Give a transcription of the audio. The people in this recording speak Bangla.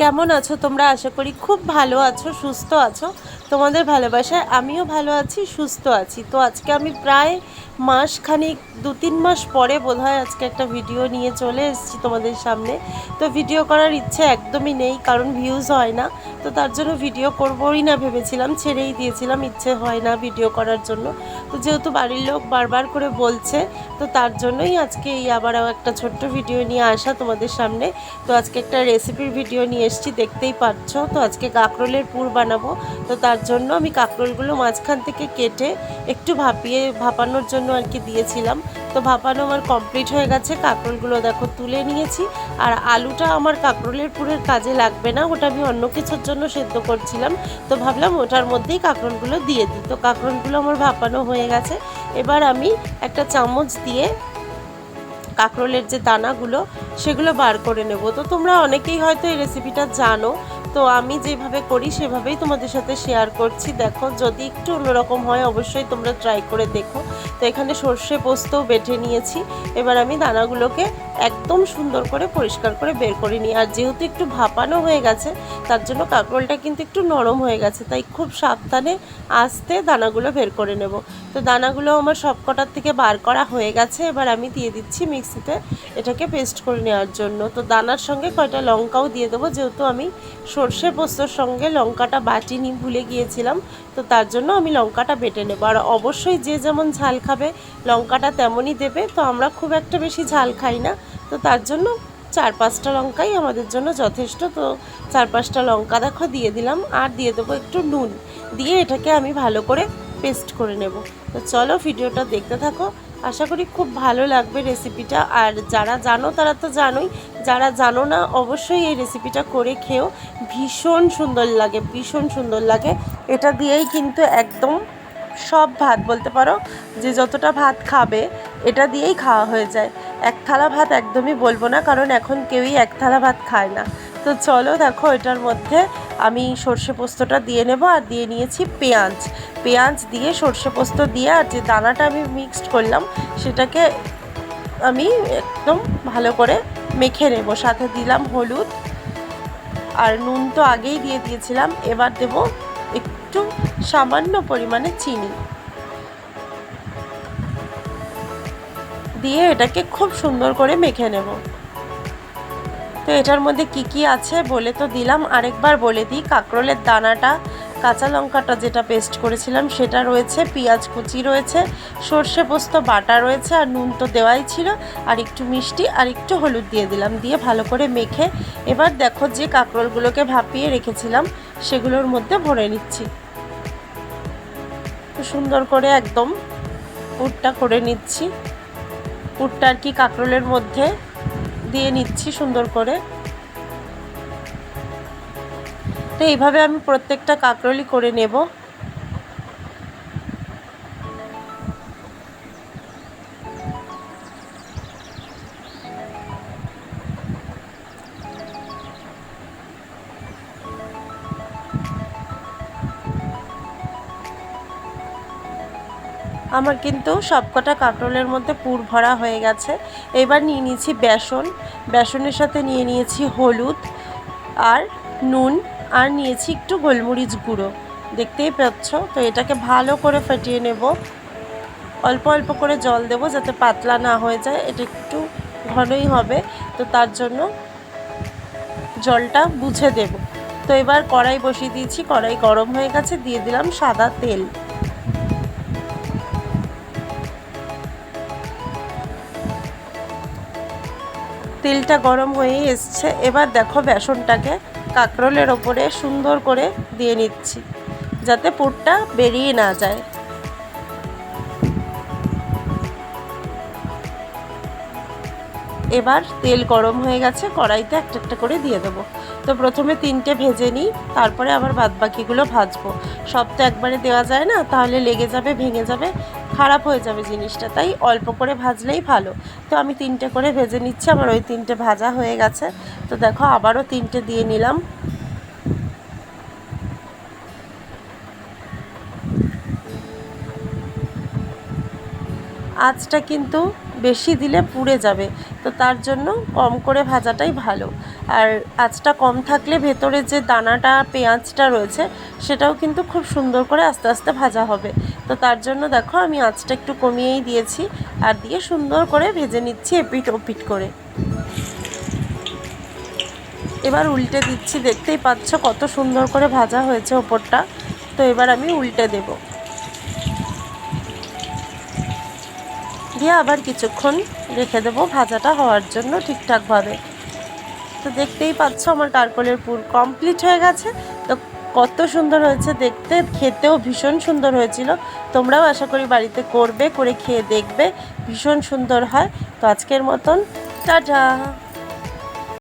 কেমন আছো? তোমরা আশা করি খুব ভালো আছো সুস্থ আছো। তোমাদের ভালোবাসায় আমিও ভালো আছি, সুস্থ আছি। তো আজকে আমি প্রায় মাস খানিক দু তিন মাস পরে বোধহয় আজকে একটা ভিডিও নিয়ে চলে এসেছি তোমাদের সামনে। তো ভিডিও করার ইচ্ছে একদমই নেই, কারণ ভিউজ হয় না। তো তার জন্য ভিডিও করবোই না ভেবেছিলাম, ছেড়েই দিয়েছিলাম, ইচ্ছে হয় না ভিডিও করার জন্য। তো যেহেতু বাড়ির লোক বারবার করে বলছে, তো তার জন্যই আজকে এই আবার একটা ছোট্ট ভিডিও নিয়ে আসা তোমাদের সামনে। তো আজকে একটা রেসিপির ভিডিও নিয়ে এসেছি, দেখতেই পাচ্ছ। তো আজকে কাঁকরোলের পুর বানাবো। তো তার জন্য আমি কাঁকরোলগুলো মাঝখান থেকে কেটে একটু ভাপিয়ে, ভাপানোর জন্য আর কি দিয়েছিলাম। তো ভাপানো আমার কমপ্লিট হয়ে গেছে। কাঁকরোলগুলো দেখো তুলে নিয়েছি। আর আলুটা আমার কাঁকরোলের পুরের কাজে লাগবে না, ওটা আমি অন্য কিছুর জন্য সেদ্ধ করছিলাম। তো ভাবলাম ওটার মধ্যেই কাঁকরোলগুলো দিয়ে দিই। তো কাঁকরোলগুলো আমার ভাপানো হয়ে গেছে। এবার আমি একটা চামচ দিয়ে কাঁকরোলের যে দানাগুলো, সেগুলো বার করে নেব। তো তোমরা অনেকেই হয়তো এই রেসিপিটা জানো। তো আমি যেভাবে করি, সেভাবেই তোমাদের সাথে শেয়ার করছি। দেখো, যদি একটু অন্যরকম হয়, অবশ্যই তোমরা ট্রাই করে দেখো। তো এখানে সর্ষে পোস্তও বেটে নিয়েছি। এবার আমি দানাগুলোকে একদম সুন্দর করে পরিষ্কার করে বের করে নিই। আর যেহেতু একটু ভাপানো হয়ে গেছে, তার জন্য কাঁকরোলটা কিন্তু একটু নরম হয়ে গেছে, তাই খুব সাবধানে আস্তে দানাগুলো বের করে নেব। তো দানাগুলো আমার সবকটার থেকে বার করা হয়ে গেছে। এবার আমি দিয়ে দিচ্ছি মিক্সিতে এটাকে পেস্ট করে নেওয়ার জন্য। তো দানার সঙ্গে কয়টা লঙ্কাও দিয়ে দেবো, যেহেতু আমি সর্ষে পোস্তর সঙ্গে লঙ্কাটা বাটিনি, ভুলে গিয়েছিলাম। তো তার জন্য আমি লঙ্কাটা বেটে নেব। আর অবশ্যই যে যেমন ঝাল খাবে, লঙ্কাটা তেমনই দেবে। তো আমরা খুব একটা বেশি ঝাল খাই না। তো তার জন্য চার পাঁচটা লঙ্কাই আমাদের জন্য যথেষ্ট। তো চার পাঁচটা লঙ্কা দেখো দিয়ে দিলাম। আর দিয়ে দেবো একটু নুন। দিয়ে এটাকে আমি ভালো করে পেস্ট করে নেব। তো চলো ভিডিওটা দেখতে থাকো। আশা করি খুব ভালো লাগবে রেসিপিটা আর যারা জানো, তারা তো জানোই, যারা জানো না, অবশ্যই এই রেসিপিটা করে খেও। ভীষণ সুন্দর লাগে, ভীষণ সুন্দর লাগে। এটা দিয়েই কিন্তু একদম সব ভাত বলতে পারো, যে যতটা ভাত খাবে, এটা দিয়েই খাওয়া হয়ে যায়। এক থালা ভাত একদমই বলব না, কারণ এখন কেউই এক থালা ভাত খায় না। তো চলো দেখো এটার মধ্যে আমি সর্ষে পোস্তটা দিয়ে নেব আর দিয়ে নিয়েছি পেঁয়াজ। পেঁয়াজ দিয়ে সর্ষে পোস্ত দিয়ে আর যে দানাটা আমি মিক্সড করলাম, সেটাকে আমি একদম ভালো করে মেখে নেব। সাথে দিলাম হলুদ আর নুন তো আগেই দিয়ে দিয়েছিলাম, এবার দেব একটু সামান্য পরিমাণে চিনি। দিয়ে এটাকে খুব সুন্দর করে মেখে নেব। তো এটার মধ্যে কি কি আছে বলে তো দিলাম। আরেকবার বলে দিই, কাঁকরোলের দানাটা, কাঁচা লঙ্কাটা যেটা পেস্ট করেছিলাম সেটা রয়েছে, পেঁয়াজ কুচি রয়েছে, সর্ষে পোস্ত বাটা রয়েছে, আর নুন তো দেওয়াই ছিল, আর একটু মিষ্টি আর একটু হলুদ দিয়ে দিলাম, দিয়ে ভালো করে মেখে এবার দেখো যে কাঁকরোলগুলোকে ভাপিয়ে রেখেছিলাম, সেগুলোর মধ্যে ভরে নিচ্ছি। সুন্দর করে একদম পুরটা করে নিচ্ছি। পুরটা আর কি কাঁকরোলের মধ্যে দিয়ে নিচ্ছি সুন্দর করে। তো এইভাবে আমি প্রত্যেকটা কাকরলি করে নেব। আমার কিন্তু সবকটা কাঁকরোলের মধ্যে পুর ভরা হয়ে গেছে। এবার নিয়ে নিয়েছি বেসন। বেসনের সাথে নিয়ে নিয়েছি হলুদ আর নুন আর নিয়েছি একটু গোলমরিচ গুঁড়ো। দেখতেই পাচ্ছ? তো এটাকে ভালো করে ফেটিয়ে নেব। অল্প অল্প করে জল দেব যাতে পাতলা না হয়ে যায়। এটা একটু ঘনই হবে। তো তার জন্য জলটা বুঝে দেব। তো এবার কড়াই বসিয়ে দিয়েছি। কড়াই গরম হয়ে গেছে। দিয়ে দিলাম সাদা তেল। তেলটা গরম হয়ে এসছে। এবার দেখো বেসনটাকে কাঁকরোলের ওপরে সুন্দর করে দিয়ে নিচ্ছি, যাতে পুরটা বেরিয়ে না যায়। এবার তেল গরম হয়ে গেছে, কড়াইতে একটা একটা করে দিয়ে দেবো। তো প্রথমে তিনটে ভেজে নিই, তারপরে আবার বাদ বাকিগুলো ভাজবো। সব তো একবারে দেওয়া যায় না, তাহলে লেগে যাবে, ভেঙে যাবে। খারাপ হয়ে যাবে জিনিসটা, তাই অল্প করে ভাজলেই ভালো। তো আমি তিনটে করে ভেজে নিচ্ছি, আমার ওই তিনটে ভাজা হয়ে গেছে। তো দেখো, আবারও তিনটে দিয়ে নিলাম। আজটা কিন্তু বেশি দিলে পুড়ে যাবে। তো তার জন্য কম করে ভাজাটাই ভালো। আর আঁচটা কম থাকলে ভেতরে যে দানাটা, পেঁয়াজটা রয়েছে, সেটাও কিন্তু খুব সুন্দর করে আস্তে আস্তে ভাজা হবে। তো তার জন্য দেখো, আমি আঁচটা একটু কমিয়েই দিয়েছি আর দিয়ে সুন্দর করে ভেজে নিচ্ছি এপিট ওপিট করে। এবার উল্টে দিচ্ছি, দেখতেই পাচ্ছ কত সুন্দর করে ভাজা হয়েছে ওপরটা। তো এবার আমি উল্টে দেব। দিয়ে আবার কিছুক্ষণ রেখে দেবো ভাজাটা হওয়ার জন্য ঠিকঠাকভাবে। তো দেখতেই পাচ্ছ আমার কারকলের পুর কমপ্লিট হয়ে গেছে। তো কত সুন্দর হয়েছে দেখতে, খেতেও ভীষণ সুন্দর হয়েছিল। তোমরাও আশা করি বাড়িতে করবে, করে খেয়ে দেখবে, ভীষণ সুন্দর হয়। তো আজকের মতন, টাটা!